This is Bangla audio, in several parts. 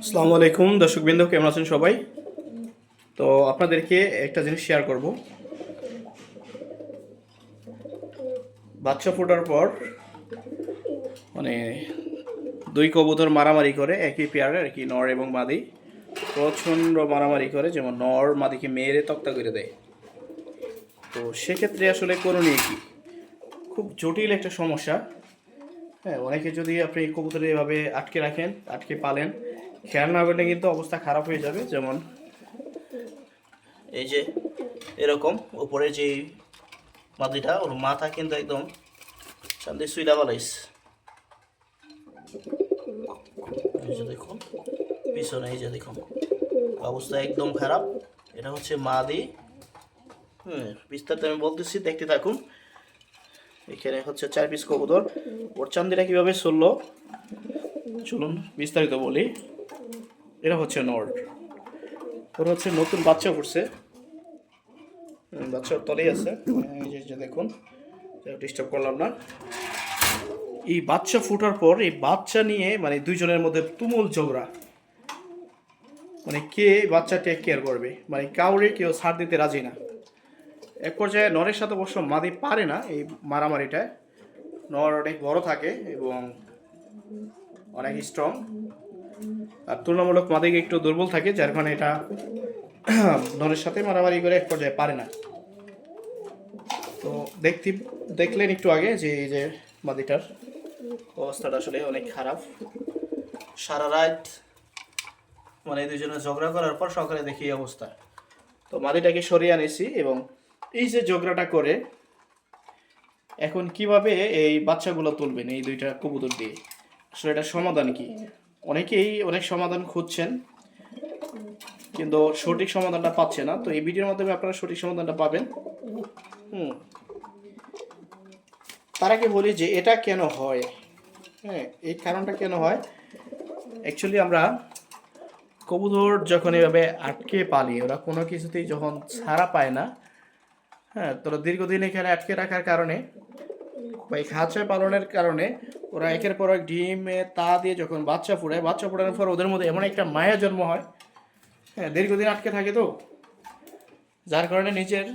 আসসালামু আলাইকুম, দর্শকবৃন্দ, কেমন আছেন সবাই? তো আপনাদেরকে একটা জিনিস শেয়ার করব। বাচ্চা ফোটার পর মানে দুই কবুতর মারামারি করে, একই পেয়ারে আর কি নর এবং মাদি, প্রচণ্ড মারামারি করে, যেমন নর মাদিকে মেরে তক্তা করে দেয়। তো সেক্ষেত্রে আসলে করণীয় কি? খুব জটিল একটা সমস্যা। হ্যাঁ অনেকে যদি আপনি কবুতর এভাবে আটকে রাখেন, আটকে পালেন খেয়াল না করলে কিন্তু অবস্থা খারাপ হয়ে যাবে, যেমন এই যে এরকম উপরে যে মাটিটা, ওর মাথা কিন্তু একদম শান্তি সুইলা বালাইস দেখুন পিছনে এই যে দেখুন অবস্থা একদম খারাপ। এটা হচ্ছে মাদি। হুম, বিস্তারিত আমি বলতেছি, দেখতে থাকুন। এখানে হচ্ছে চার পিস কবুতর। ওর চান্দিটা কীভাবে চলল চলুন বিস্তারিত বলি। এটা হচ্ছে নর্ড। ওর হচ্ছে নতুন বাচ্চা ফুটছে উম, বাচ্চা তলেই আছে। দেখুন ডিস্টার্ব করলাম না। এই বাচ্চা ফুটার পর এই বাচ্চা নিয়ে মানে দুইজনের মধ্যে তুমুল ঝগড়া। মানে কে বাচ্চা টেক কেয়ার করবে? মানে কাউরে কেউ ছাড় দিতে রাজি না। এক পর্যায়ে নরের সাথে অবশ্য মাদি পারে না এই মারামারিটায়। নর অনেক বড় থাকে এবং অনেক স্ট্রং আর তুলনামূলক মাদিকে একটু দুর্বল থাকে, যার কারণে এটা নরের সাথে মারামারি করে এক পর্যায়ে পারে না। তো দেখতে, দেখলেন একটু আগে যে এই যে মাদিটার অবস্থাটা আসলে অনেক খারাপ। সারা রাত মানে দুজনে ঝগড়া করার পর সকালে দেখি এই অবস্থা। তো মাদিটাকে সরিয়ে আনেছি এবং এই যে ঝগড়াটা করে এখন কীভাবে এই বাচ্চাগুলো তুলবেন, এই দুইটা কবুতর দিয়ে? আসলে এটা সমাধান কি? অনেকেই অনেক সমাধান খুঁজছেন, কিন্তু সঠিক সমাধানটা পাচ্ছে না। তো এই ভিডিওর মাধ্যমে আপনারা সঠিক সমাধানটা পাবেন। হুম। তার আগে বলি যে এটা কেন হয়? হ্যাঁ এই কারণটা কেন হয়? অ্যাকচুয়ালি আমরা কবুতর যখন এভাবে আটকে পালি, ওরা কোনো কিছুতেই যখন ছাড়া পায় না হ্যাঁ তোরা দীর্ঘদিন এখানে আটকে রাখার কারণে বা এই খাঁচায় পালনের কারণে ওরা একের পর এক ডিমে তা দিয়ে যখন বাচ্চা ফুটায়, বাচ্চা ফোটানোর পর ওদের মধ্যে এমন একটা মায়া জন্ম হয়। হ্যাঁ দীর্ঘদিন আটকে থাকে তো। যার কারণে নিজের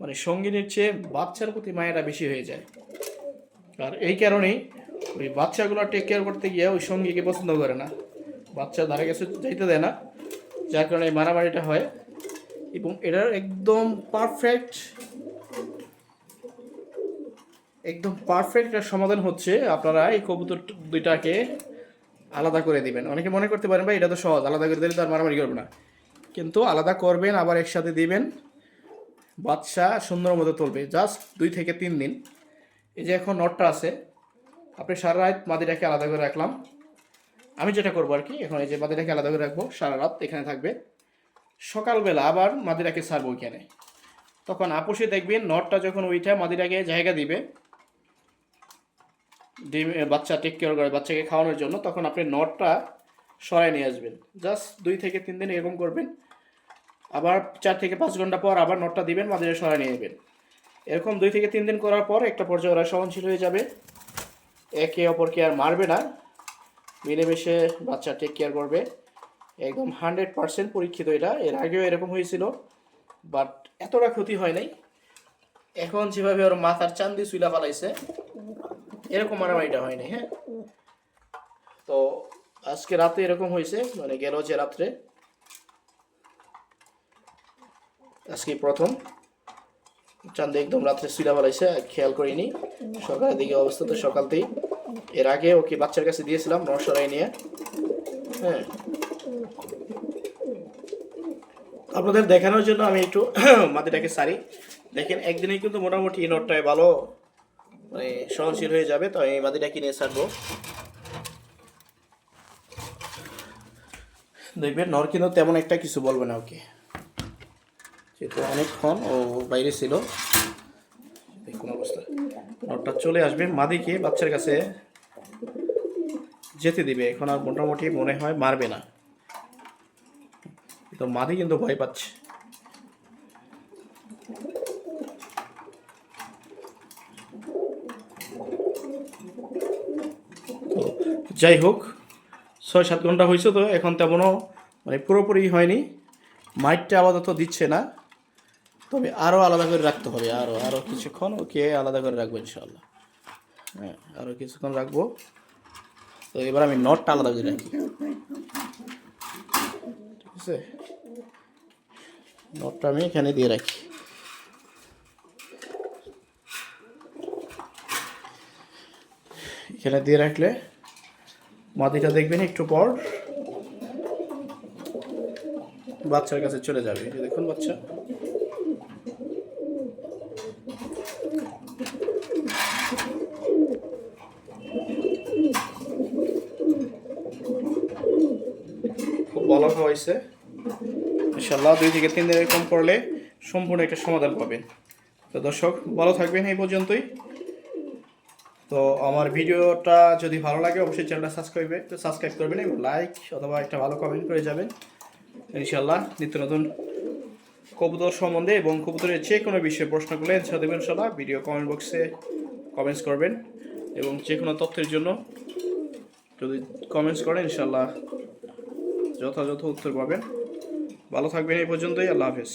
মানে সঙ্গিনীর চেয়ে বাচ্চার প্রতি মায়াটা বেশি হয়ে যায়। আর এই কারণেই ওই বাচ্চাগুলো টেক কেয়ার করতে গিয়ে ওই সঙ্গীকে পছন্দ করে না। বাচ্চা ধারে কাছে যাইতে দেয় না। যার কারণে এই মারামারিটা হয়। এবং এটার একদম পারফেক্ট একদম পারফেক্ট সমাধান হচ্ছে। আপনারা এই কবুতর দুইটাকে আলাদা করে দিবেন। অনেকে মনে করতে পারেন, ভাই, এটা তো সহজ, আলাদা করে দিলে তো আর মারামারি করবে না। কিন্তু আলাদা করবেন, আবার একসাথে দিবেন। বাচ্চা সুন্দর মতো তুলবে। জাস্ট দুই থেকে তিন দিন। এই যে এখন নটটা আছে, আপনি সারা রাত মাদিটাকে আলাদা করে রাখলাম। আমি যেটা করব আর কি, এখন এই যে মাদিটাকে আলাদা করে রাখব, সারা রাত এখানে থাকবে। সকালবেলা আবার মাদিটাকে ছাড়বো ওইখানে। তখন আপোষে দেখবেন নটটা যখন ওইটা মাদিটাকে জায়গা দিবে ডিম বাচ্চা টেক কেয়ার করে বাচ্চাকে খাওয়ানোর জন্য, তখন আপনি নটটা সরাই নিয়ে আসবেন। জাস্ট দুই থেকে তিন দিন এরকম করবেন। আবার চার থেকে পাঁচ ঘণ্টা পর আবার নটটা দিবেন মাদিটা সরাই নিয়ে নেবেন। এরকম দুই থেকে তিন দিন করার পর একটা পর্যায়ে ওরা সহনশীল হয়ে যাবে। একে অপরকে আর মারবে না। মিলেমিশে বাচ্চা টেক কেয়ার করবে। একদম হান্ড্রেড পার্সেন্ট পরীক্ষিত এটা। এর আগেও এরকম হয়েছিল বাট এতটা ক্ষতি হয় নাই। এখন যেভাবে ওর মাথার চান্দি চুলা পালাইছে এরকম মারামারিটা হয়নি হ্যাঁ? তো আজকে রাতে এরকম হয়েছে মানে গেল যে রাত্রে। আজকে প্রথম। চান্দে একদম রাত্রে শুইলা পালাইছে খেয়াল করিনি। সকালের দিকে অবস্থা তো সকালতেই। এর আগে ওকে বাচ্চার কাছে দিয়েছিলাম নরসরাই নিয়ে। হ্যাঁ। আপনাদের দেখানোর জন্য আমি একটু মাটিটাকে সারি। দেখেন, একদিনে কিন্তু মোটামুটি নটটায় ভালো। মানে সহনশীল হয়ে যাবে, তো আমি মাটিটা কিনে ছাড়বো। দেখবেন নর কিন্তু তেমন একটা কিছু বলবে না ওকে। যেহেতু অনেকক্ষণ ও বাইরে ছিল কোনো অবস্থা। নরটা চলে আসবে মাদিকে, বাচ্চার কাছে যেতে দিবে। এখন আর মোটামুটি মনে হয় মারবে না। তো মাদি কিন্তু ভয় পাচ্ছে। যাই হোক ছয় সাত ঘণ্টা হয়েছে তো, এখন তেমনও মানে পুরোপুরি হয়নি। মাইটটা আপাতত দিচ্ছে না, তবে আরও আলাদা করে রাখতে হবে। আরও আরও কিছুক্ষণ, ওকে, আলাদা করে রাখব ইনশাল্লাহ হ্যাঁ আরও কিছুক্ষণ রাখব। তো এবার আমি নটটা আলাদা করে রাখি। ঠিক আছে? নটটা আমি এখানে দিয়ে রাখি। এখানে দিয়ে রাখলে মাদিটা দেখবেন একটু পর। বাচ্চার কাছে চলে যাবে। দেখুন বাচ্চা। খুব ভালো হয়েছে। ইনশাল্লাহ দুই থেকে তিন দিন এরকম করলে সম্পূর্ণ একটা সমাধান পাবেন। তো দর্শক, ভালো থাকবেন এই পর্যন্তই। তো আমার ভিডিওটা যদি ভালো লাগে, অবশ্যই চ্যানেলটা সাবস্ক্রাইব সাবস্ক্রাইব করবেন এবং লাইক অথবা একটা ভালো কমেন্ট করে যাবেন। ইনশাল্লাহ নিত্য নতুন কবুতর সম্বন্ধে এবং কবুতরের যে কোনো বিষয়ে প্রশ্ন করলে অ্যান্সার দেবেন ইনশাল্লাহ ভিডিও কমেন্ট বক্সে কমেন্টস করবেন এবং যে কোনো তথ্যের জন্য যদি কমেন্টস করেন ইনশাল্লাহ যথাযথ উত্তর পাবেন। ভালো থাকবেন এই পর্যন্তই। আল্লাহ হাফেজ।